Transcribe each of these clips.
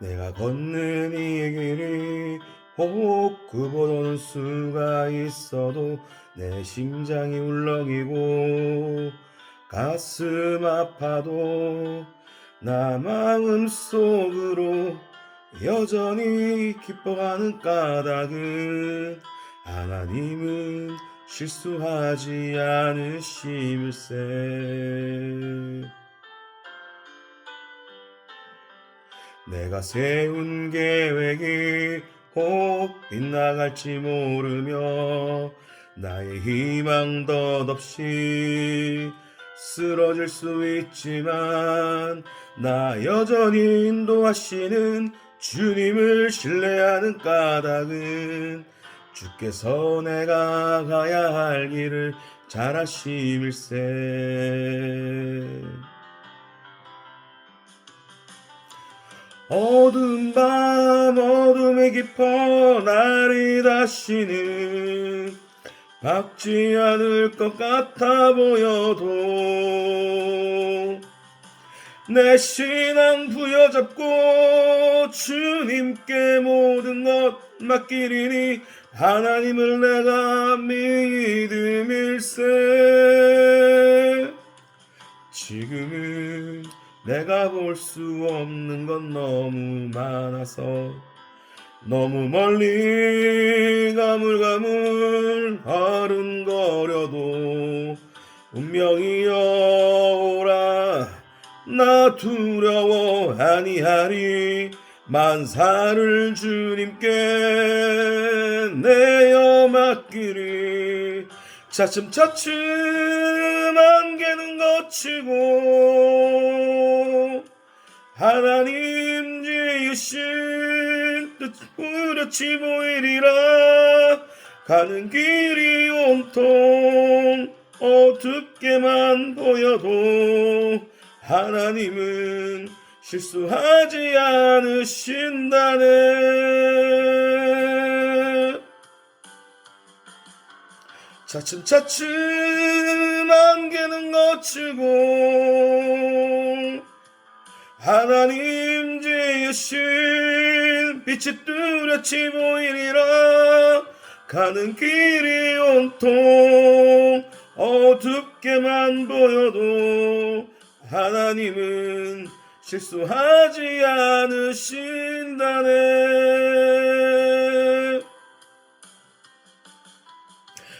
내가 걷는 이 길이 혹 그보던 수가 있어도 내 심장이 울렁이고 가슴 아파도 나 마음 속으로 여전히 기뻐하는 까닭은 하나님은 실수하지 않으심일세 내가 세운 계획이 혹 빗나갈지 모르며 나의 희망 덧없이 쓰러질 수 있지만 나 여전히 인도하시는 주님을 신뢰하는 까닭은 주께서 내가 가야 할 길을 잘 아심일세 어두운 밤 어둠에 깊어 날이 다시는 밝지 않을 것 같아 보여도 내 신앙 부여잡고 주님께 모든 것 맡기리니 하나님을 내가 믿음일세. 지금은 내가 볼 수 없는 건 너무 많아서 너무 멀리 가물가물 아른거려도 운명이 여 오라. 나 두려워 아니하리 만사를 주님께 내어 맡기리. 차츰차츰 안개는 거치고 하나님 지으신 뜻 뚜렷이 보이리라. 가는 길이 온통 어둡게만 보여도 하나님은 실수하지 않으신다네. 차츰차츰 안개는 거치고 하나님 지으신 빛이 뚜렷이 보이리라 가는 길이 온통 어둡게만 보여도 하나님은 실수하지 않으신다네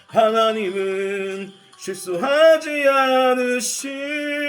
하나님은 실수하지 않으신다.